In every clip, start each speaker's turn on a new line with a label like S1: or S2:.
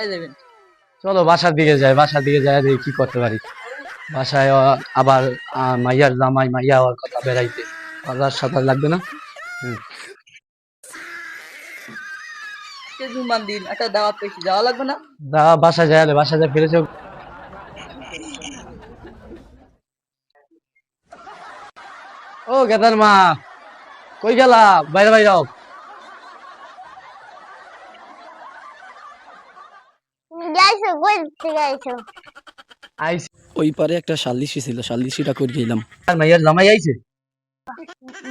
S1: কোথায় যাবেন।
S2: চলো বাসার দিকে যাই বাসার দিকে যাই দেখি কি করতে পারি। বাসায় আবার মাইয়ার জামাই মাইয়া হওয়ার কথা বেড়াইতে। বাজার সাঁতার লাগবে না?
S1: জুম্মার দিন? একটা দাওয়াত পেয়েছি যাওয়া লাগবে না?
S2: দা বাসায় যাই বাসায় যাই ফিরেছে। ও গেদার মা কই গেলা? বাইরে বাইরে যাও
S3: যাইছো কই থেকে আইছো
S2: আইসি
S4: ওই পারে একটা সাল্লিশি ছিল সাল্লিশিটা করে গেলাম।
S2: আর মাইয়ার জামাই আইছে?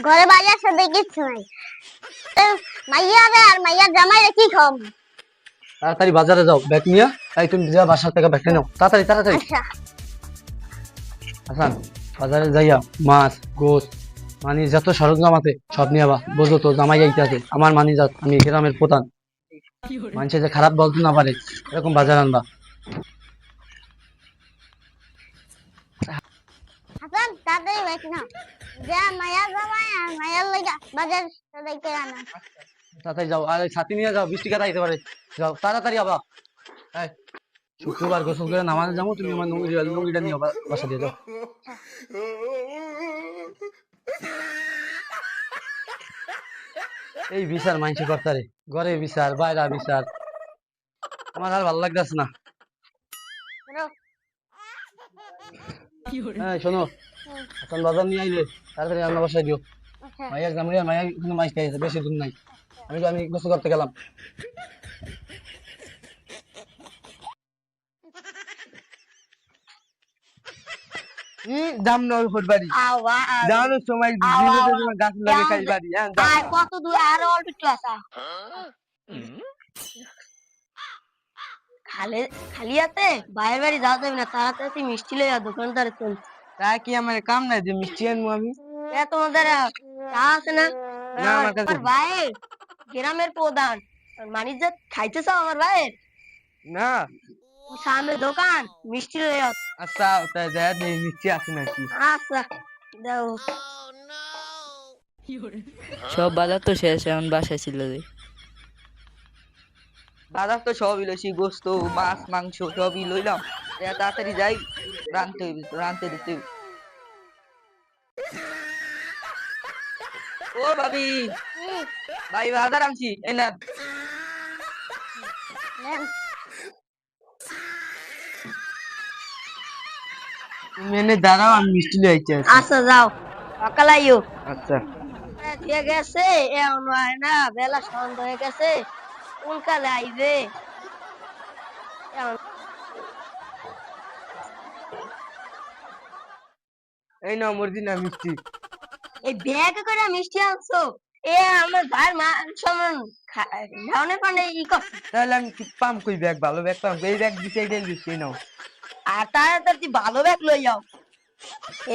S3: ঘরে নাই। মাইয়া রে আর মাইয়া জামাই কি খাম
S2: তাড়াতাড়ি বাজারে যাও ব্যাগ নিয়ে। এই তুমি যা বাসা থেকে ব্যাগটা নাও। তাড়াতাড়ি তাড়াতাড়ি।
S3: আচ্ছা।
S2: হাসান বাজারে যাইয়া মাছ গোস মানে যত সরঞ্জাম আছে সব নিয়ে বুঝলো তো জামাই আইতে আছে। আমার মানি যাত আমি গ্রামের প্রধান। মানুষে যে খারাপ বলতে না পারে এরকম বাজার আনবা।
S3: হাসান তাড়াতাড়ি যা মাইয়া জামাই আর লাগা, বাজার আনা
S2: তাড়াতাড়ি যাও, আর ছাতি নিয়ে যাও, বৃষ্টি কাটা আইতে পারে। যাও, তাড়াতাড়ি আবা শুক্রবার গোসল করে তুমি আমার লুঙ্গি, লুঙ্গিটা নিয়ে বাসা দিয়ে যাও। এই বিচার মাইনছে কর্তারে। ঘরে বিচার, বাইরা বিচার। আমার আর ভালো লাগতেছে না। হ্যাঁ শোনো। এখন বাজার নিয়ে আইলে তাড়াতাড়ি রান্না বসাই দিও।
S3: আচ্ছা।
S2: মাইয়ার মাইয়া কিন্তু মাছ খাইছে বেশি দূর নাই। আমি আমি গোসল করতে গেলাম। দাম নয় বাড়ি
S3: আওয়া
S2: সময় গাছ লাগে খাই বাড়ি হ্যাঁ
S3: কত দূর আর অল্প একটু আসা খালে খালি হাতে? বাইরে বাড়ি যাওয়া যাবে না তাড়াতাড়ি মিষ্টি লইয়া দোকানদারে চল।
S2: তা কি আমার কাম নাই যে মিষ্টি আনব আমি?
S3: এ তোমাদের চা আছে না?
S2: না, আমার কাছে-
S3: ভাই গ্রামের প্রধান। মানিজ্য খাইতে চাও আমার ভাই
S2: না।
S3: সামনে দোকান মিষ্টি লইয়া
S2: আচ্ছা তাই দেখা নেই মিষ্টি আছে নাকি?
S3: আচ্ছা দাও।
S1: সব বাজার তো শেষ এখন বাসায় ছিল যে। বাজার তো সবই লইছি গোস্ত মাছ মাংস সবই লইলাম। এ তাড়াতাড়ি যাই রানতে হইবে রানতে দিতে। ও ভাবি ভাই বাজার আনছি এই না
S2: এনে দাঁড়াও আমি মিষ্টি লই আইতে আছি
S3: আচ্ছা যাও। সকাল আইও
S2: আচ্ছা
S3: ঠিক গেছে এমন হয় না বেলা সন্ধ্যা হয়ে গেছে। কোন কালে আইবে
S2: এই নাও মর্জিনা মিষ্টি।
S3: এই ব্যাগ করে মিষ্টি আনছো? এ আমার ভাই মান সমান ধারণে পানে ই কর।
S2: তাহলে আমি কি পাম কই ব্যাগ ভালো ব্যাগ পাম এই ব্যাগ দিছে এইটাই দিছি নাও।
S3: আর তাড়াতাড়ি ভালো ব্যাগ লই যাও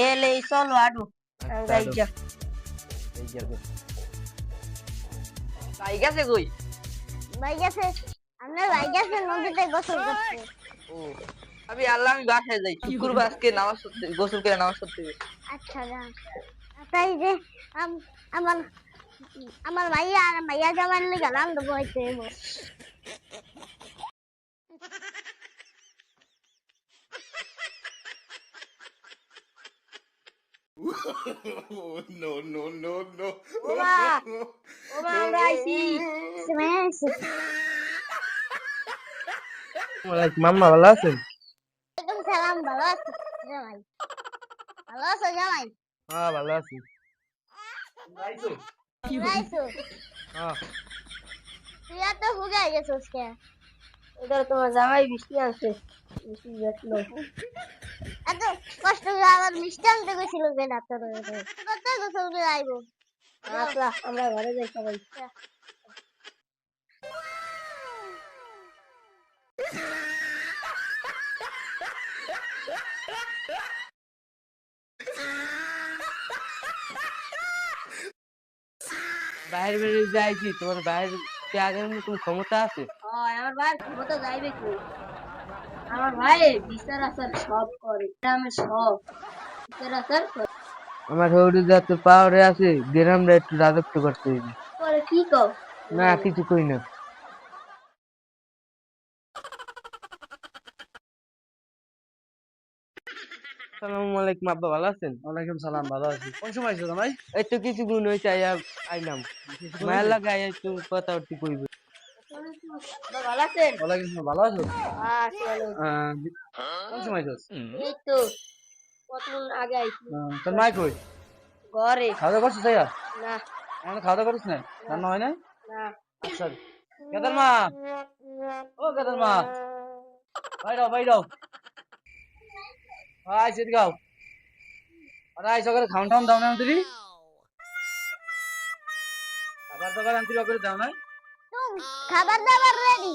S3: এলে চলো আডু যাই যা।
S1: ভাই গেছে কই?
S3: ভাই গেছে আপনার ভাই গেছে নদীতে গোসল করতে
S1: আমি আল্লাহ আমি বাসায় যাই। শুক্রবার আজকে নামাজ পড়তে গোসল করে নামাজ পড়তে
S3: আচ্ছা যান তাই যে আমার আমার ভাইয়া আর ভাইয়া জামার লেগে রান্ধ বইতে ওমা ওমা আমরা আইছি স্মেস
S2: মাম্মা ভালো আছেন?
S3: সালাম ভালো আছো। জামাই। ভালো আছো জামাই?
S2: হ্যাঁ ভালো আছি। হ্যাঁ।
S3: তুই এত হুগে গেছিস কে এটা তোমার জামাই বৃষ্টি আছে বৃষ্টি দেখল এত কষ্ট করে আবার মিষ্টি আনতে গেছিল যে ডাক্তার কত গোসল করে আইবো? আমরা ঘরে যাই সবাই।
S2: বাইরে বাইরে যাইছি তোমার বাইরে আগের মতন ক্ষমতা আছে?
S3: আমার ভাই ক্ষমতা যাইবে কি আমার ভাই বিচার আচার সব করে গ্রামে সব। বিচার আচার করে।
S2: আমার শরীরে যত পাওয়ারে আছে গ্রামটা একটু রাজত্ব করতে
S3: হইবে কি
S2: না কিছু কই না।
S5: আসসালামু আলাইকুম আব্বা ভালো আছেন?
S2: ওয়ালাইকুম সালাম ভালো আছি। কোন সময় আইছো ভাই
S5: এই তো কিছু গুণ হইছে আইয়া আইলাম। মায়ের লাগে আইয়া একটু কথা উঠতে কইব
S6: ভালো আছেন?
S2: ওয়ালাইকুম ভালো আছো? কোন সময় আইছো
S6: এই তো। কতক্ষণ আগে আইছি
S2: তোর মাই কই?
S6: ঘরে।
S2: খাওয়া দাওয়া করছিস তাইয়া
S6: না।
S2: এখন খাওয়া দাওয়া করিস না? রান্না হয় না?
S6: না।
S2: আচ্ছা কেদার মা ও কেদার মা বাইরাও বাইরাও হাই সেদ গাও আরে আই সকালে খাওন টাউন দাও না খাবার দাবার আনতে করে দাও না।
S6: খাবার দাবার রেডি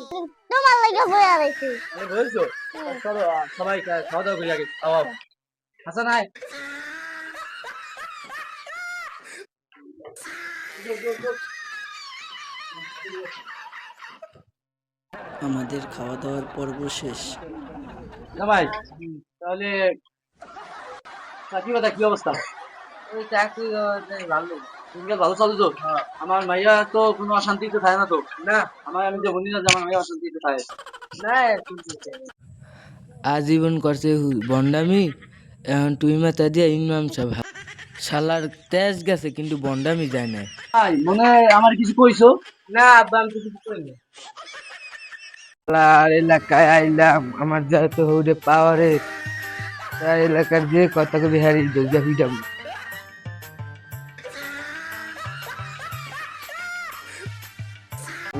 S6: তোমার লাগে বইয়া রয়েছে
S2: আরে বলছো? চলো সবাই খাওয়া দাওয়া করি আগে হাসান আয়
S7: আমাদের খাওয়া দাওয়ার পর্ব শেষ।
S2: ভাই তাহলে চাকরি কথা কি অবস্থা?
S5: ওই চাকরি ভালো
S2: দিনকাল ভালো চলে তো? আমার মাইয়া তো কোনো অশান্তিতে থাকে না তো? না। আমার আমি যে বলি না যে আমার মাইয়া অশান্তিতে থাকে।
S5: না
S8: আজীবন করছে বন্ডামি। এখন তুই মাথা দিয়ে ইমাম সাহেব শালার তেজ গেছে কিন্তু বন্ডামি যায় না
S2: ভাই মনে হয় আমার কিছু কইছো?
S5: না আব্বা আমি তো কিছু করি না আর এলাকায় আইলাম আমার যেহেতু হৌরে পাওয়ারে। তাই এলাকার যে কথা কবি হারিয়ে দৌড়া ফিটাম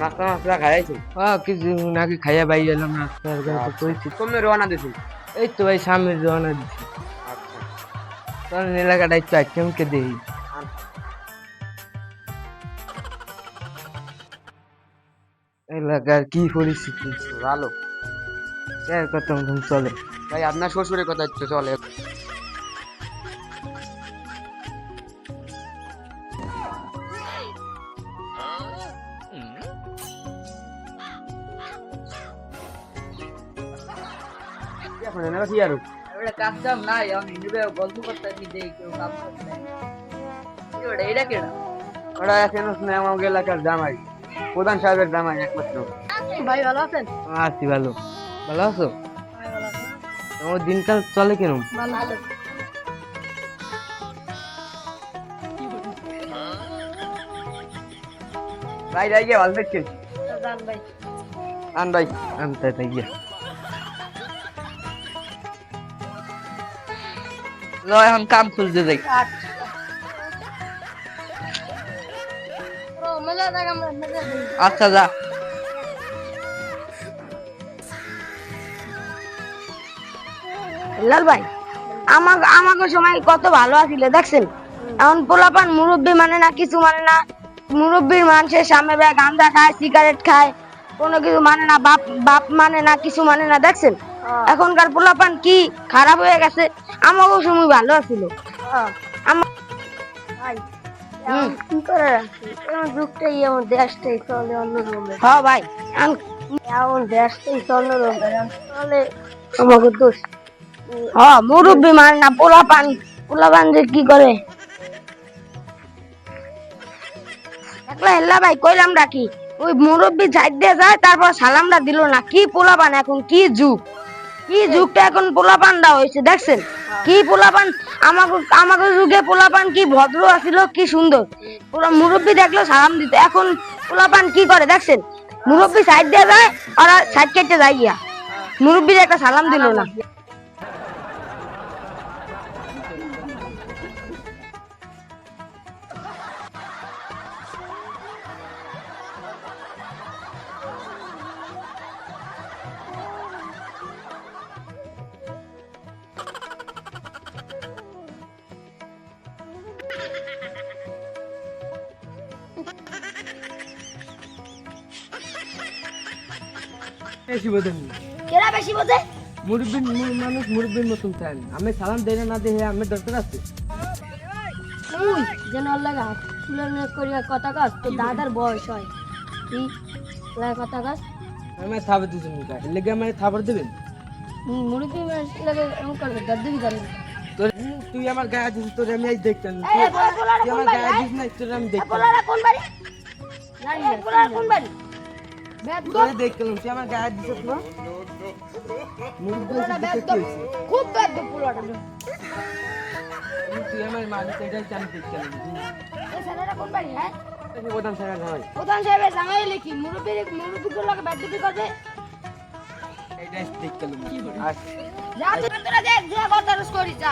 S5: নাস্তা নাস্তা খাইছো? হ্যাঁ কিছু নাকি খাইয়া বাই এলাম নাস্তা তো কইছি। তুমি রওনা দিছি। এই তো ভাই সামনে রওনা দিছি। কারণ এলাকাটা একটু আইটেমকে দেই এলাকার কি পরিস্থিতি? ভালো। এর কথা মতন চলে। ভাই আপনার শ্বশুরের কথা একটু চলে।
S2: এখন কি আর?
S1: এবারে কাজ কাম নাই আমি নিবে গল্প করতে কি দেই কেউ কাম করতে নাই এটা কেডা
S5: ওরা এখন আমার এলাকার জামাই প্রধান সাহেবের জামাই একমাত্র
S6: ভাই ভালো আছেন
S5: আছি ভালো ভালো আছো তোমার দিনকাল চলে কেন
S6: ভালো
S5: ভাই যাই গিয়ে ভালো দেখছেন
S6: জান ভাই
S5: আন ভাই আনতে তাই গিয়ে
S1: ল, এখন কাম খুলতে যাই। আচ্ছা যা।
S9: লাল ভাই আমাকে আমাকে সময় কত ভালো আছিল, দেখছেন? এখন পোলাপান মুরব্বী মানে না, কিছু মানে না। মুরব্বীর মানুষের সামনে গাঁজা খায় সিগারেট খায়, কোনো কিছু মানে না, বাপ বাপ মানে না, কিছু মানে না, দেখছেন? এখনকার পোলাপান কি খারাপ হয়ে গেছে? আমাকেও সময় ভালো আছিল।
S6: ভাই আমাকে দোষ।
S9: মুরব্বী মানে না পোলাপান। পোলাপান যে কি করে? একলা হেল্লা ভাই কইলাম রাখি। ওই মুরব্বী সাইড দিয়ে যায় তারপর সালামটা দিল না। কি পোলাপান এখন কি যুগ? কি যুগটা এখন পোলাপানটা হয়েছে, দেখছেন? কি পোলাপান? আমাকে আমাকে যুগে পোলাপান কি ভদ্র আছিল, কি সুন্দর? পুরো মুরব্বী দেখল, সালাম দিত। এখন পোলাপান কি করে, দেখছেন? মুরব্বী সাইড দিয়ে যায়, আর সাইড কেটে যায় গিয়া। মুরব্বীর একটা সালাম দিল না।
S5: বেশি বোঝেন
S9: কেরা বেশি বোঝে?
S5: মুরব্বীর মানুষ মুরব্বীর মতন চান আমি সালাম দেই না দেই আমি দরকার আছে।
S6: তুই যেন লাগা তুলনা করিয়া কথা কাজ তো দাদার বয়স হয়। কি লাগা কথা কাজ
S5: আমি থাবার দিচ্ছি মুখা লেগে আমার থাবার দেবেন?
S6: মুরগি মাছ লাগে এমন করবে দাদু জানি।
S5: তুই আমার গায়ে দিস তোর আমি আজ দেখতাম। তুই আমার গায়ে? দিস না তোর আমি দেখতাম।
S9: কোন বাড়ি? কোন বাড়ি?
S5: তোরে দেখলাম তুই আমার গায়ে দিছিস না দেখতে হয়েছে।
S10: খুব বেদ পুরোটা।
S5: তুই আমার মালিক এটাই চান দেখলাম
S10: এই ছেলেটা কোন বাড়ি হ্যাঁ?
S5: প্রধান সাহেব ভাই
S10: প্রধান সাহেবের জামাই লিখি মুরব্বী মুরব্বী গুলোকে বেদ করবে?
S5: এটাই দেখলাম আচ্ছা।
S10: যা তুই তোরা দেখ যা বদরস করি যা।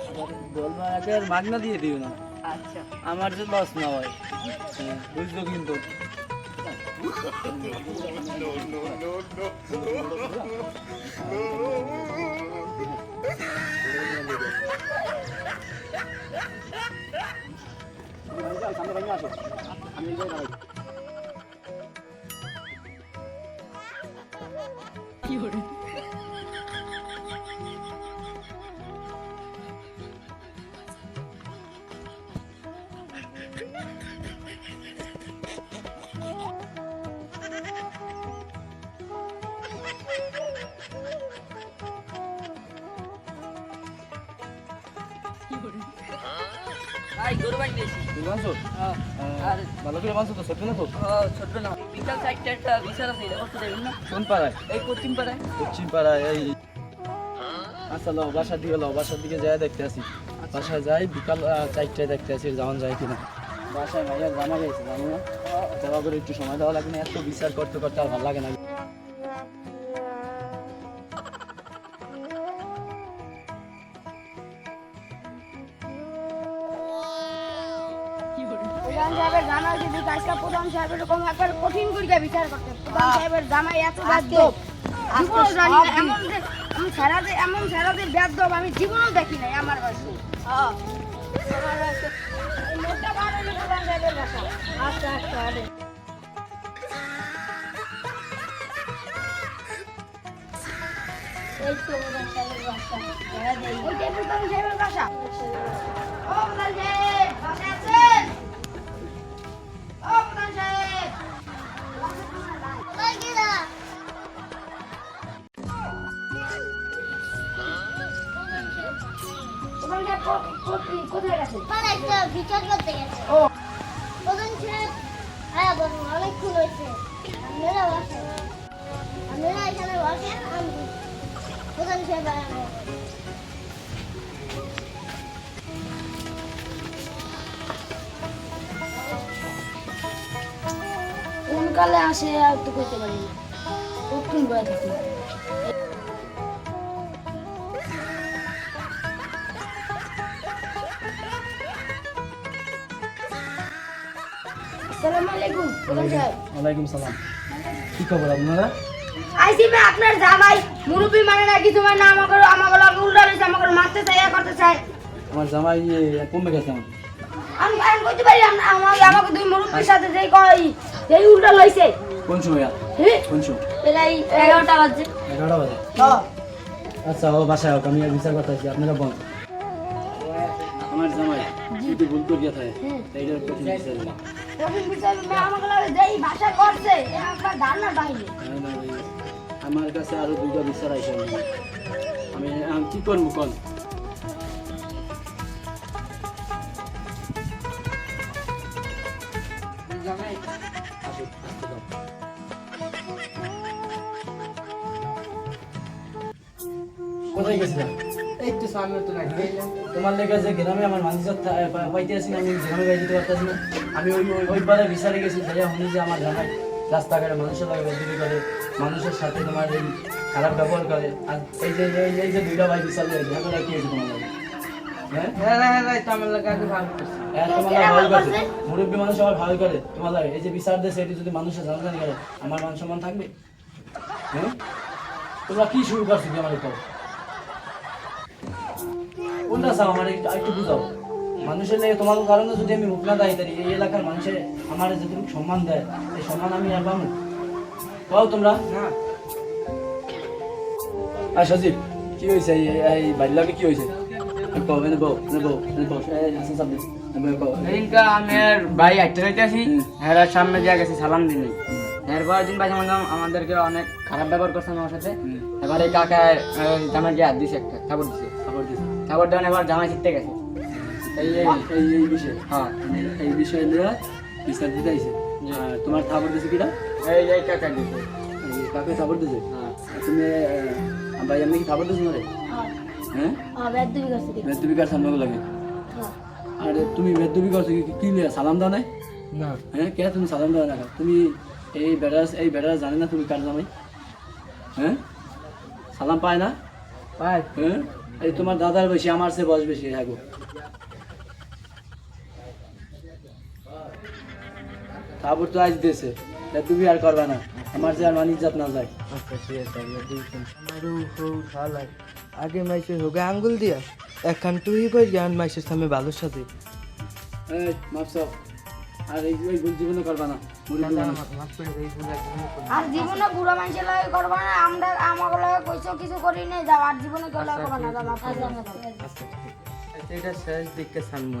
S4: বলবা আগে মাগনা দিয়ে দিও না
S1: আচ্ছা
S4: আমার যে লস না হয় হ্যাঁ, বুঝলো কিন্তু
S1: ভাই
S4: মানুষ তো ছোট না তো?
S1: ছোট না বিশাল সাইডটা একটা বিশাল আছে এটা করতে দেবেন না?
S4: কোন পাড়ায়?
S1: এই পশ্চিম পাড়ায়।
S4: পশ্চিম পাড়ায় এই আচ্ছা লো বাসার দিকে লো বাসার দিকে যাই দেখতে আসি। বাসায় যাই বিকাল চারটায় দেখতে আসি যাওয়ান যায় কিনা। বাসায় ভাইয়া জানা গেছে জানো না। যাওয়া করে একটু সময় দেওয়া লাগে না এত বিচার করতে করতে আর ভালো লাগে না।
S10: কাজটা প্রধান সাহেবের এরকম একবার কঠিন করিয়া বিচার করতে প্রধান সাহেবের জামাই এত বাধ্য জীবনও জানি না এমন যে আমি সারাদের এমন সারাদের ব্যাধ আমি জীবনও দেখি নাই আমার বাসে আচ্ছা আচ্ছা
S3: যায়
S10: ওইটাই প্রধান সাহেবের বাসা। ও প্রধান সাহেব বাসা আছেন? সাহেব
S3: বিচার করতে গেছে
S10: ও
S3: প্রধান সাহেব হ্যাঁ বলুন অনেকক্ষণ হয়েছে আপনারা বসেন আপনারা এখানে বসেন আমি প্রধান সাহেব
S10: কালে আসে আর তো করতে পারি না। কতক্ষণ বয়ে থাকি
S4: কি খবর আপনারা?
S10: আইসি আপনার জামাই মুরব্বি মানে নাকি তোমার না আমাকে আমাকে লাগে উল্টা লইছে আমাকে মারতে চাই করতে চাই
S4: আমার জামাই কমে গেছে আমার
S10: আমি পারি আমাকে আমাকে দুই মুরব্বির সাথে যেই কই সেই উল্টা লইছে।
S4: কোন সময়?
S10: হ্যাঁ
S4: কোন সময়
S10: এলাই এগারোটা বাজে
S4: এগারোটা বাজে। আচ্ছা ও বাসায় হোক আমি আর বিচার আছি আপনারা বল আমার জামাই যদি ভুল করিয়া থাকে এইটার কঠিন বিচার
S10: কঠিন বিচার মে আমাকে লাগে যেই ভাষা করছে এটা আপনার ধারণা বাইরে
S4: আমার কাছে আরও দুইটা বিচার আইসা আমি আমি কি করব কোন কোথায় গেছিলাম
S5: এই তো সামনে তো না
S4: তোমার লেগে যে গ্রামে আমার মানুষ পাইতে আসি আমি গ্রামে গাই দিতে পারতেছি না। আমি ওই ওই- পারে বিচারে গেছি যাইয়া শুনি যে আমার জামাই রাস্তাঘাটে মানুষের লাগে করে মানুষের সাথে তোমার এই খারাপ ব্যবহার করে। আর এই যে এই যে- দুইটা ভাই বিচার ঝগড়া কি হয়েছে তোমার লাগে? হ্যাঁ?
S5: হ্যাঁ হ্যাঁ লাগে আগে ভালো করছে।
S4: মুরব্বী মানুষ আমার ভয় করে। তোমার লাগে এই যে বিচার দেয় সেটি যদি মানুষের জানাজানি করে আমার মান সম্মান থাকবে? হ্যাঁ? তোমরা কি শুরু করছ আমার কল কোনটা চাও? আমার একটু একটু বুঝাও। মানুষের লেগে তোমার কারণে যদি আমি মুখ না এই এলাকার মানুষের আমার যেটুকু সম্মান দেয় এই সম্মান আমি আর পাবো পাও তোমরা? আর সজীব কি হয়েছে? এই কি হয়েছে?
S5: ভাই হ্যাঁ সামনে দিয়ে গেছে সালাম দিনি। এরপর দিন ভাই আমাদের আমাদেরকে অনেক খারাপ ব্যবহার করছে আমার সাথে। এবার এই কাকা জামাই গিয়ে হাত দিছে একটা থাপড় দিছে। থাপড় দেওয়ান এবার জামাই শিখতে গেছে। এই এই
S4: এই এই বিষয়ে।
S5: হ্যাঁ।
S4: এই বিষয়ে নিয়ে বিচার দিতে আইছে। তোমার খবর দিছে কিটা?
S5: এই এই কাকা দিছে।
S4: এই কাকে খবর দিছে?
S5: হ্যাঁ।
S4: তুমি ভাই আমি কি খবর দিছি হ্যাঁ।
S3: বেদবি
S4: কার সামনে লাগে। আর তুমি বেদবি করছ কি সালাম দাও নাই?
S5: না।
S4: হ্যাঁ কে তুমি সালাম দাও না তুমি এই বেড়াস এই বেড়াস জানে না তুমি কার জামাই? হ্যাঁ? সালাম পায় না?
S5: ভাই
S4: হ্যাঁ? এই তোমার দাদার বেশি আমার সে বয়স বেশি হ্যাঁ গো। তারপর তো আজ দেশে। তা তুমি আর করবে না। আমার যে আর মানি জাত না যায়।
S5: আচ্ছা আগে মাইসের হোগে আঙ্গুল দিয়া এখন তুই কই জ্ঞান মাইসের সামনে ভালো সাথে।
S4: এই মাপস। আর এই জীবনে করবে না।
S10: আর জীবনে বুড়ো মানুষের লাগে করব না আমরা আমার লাগে কইসো কিছু করি নাই যাও আর জীবনে কেউ লাগে করব না যাও মাফ করে
S5: এটা শেষ দিকে সামনে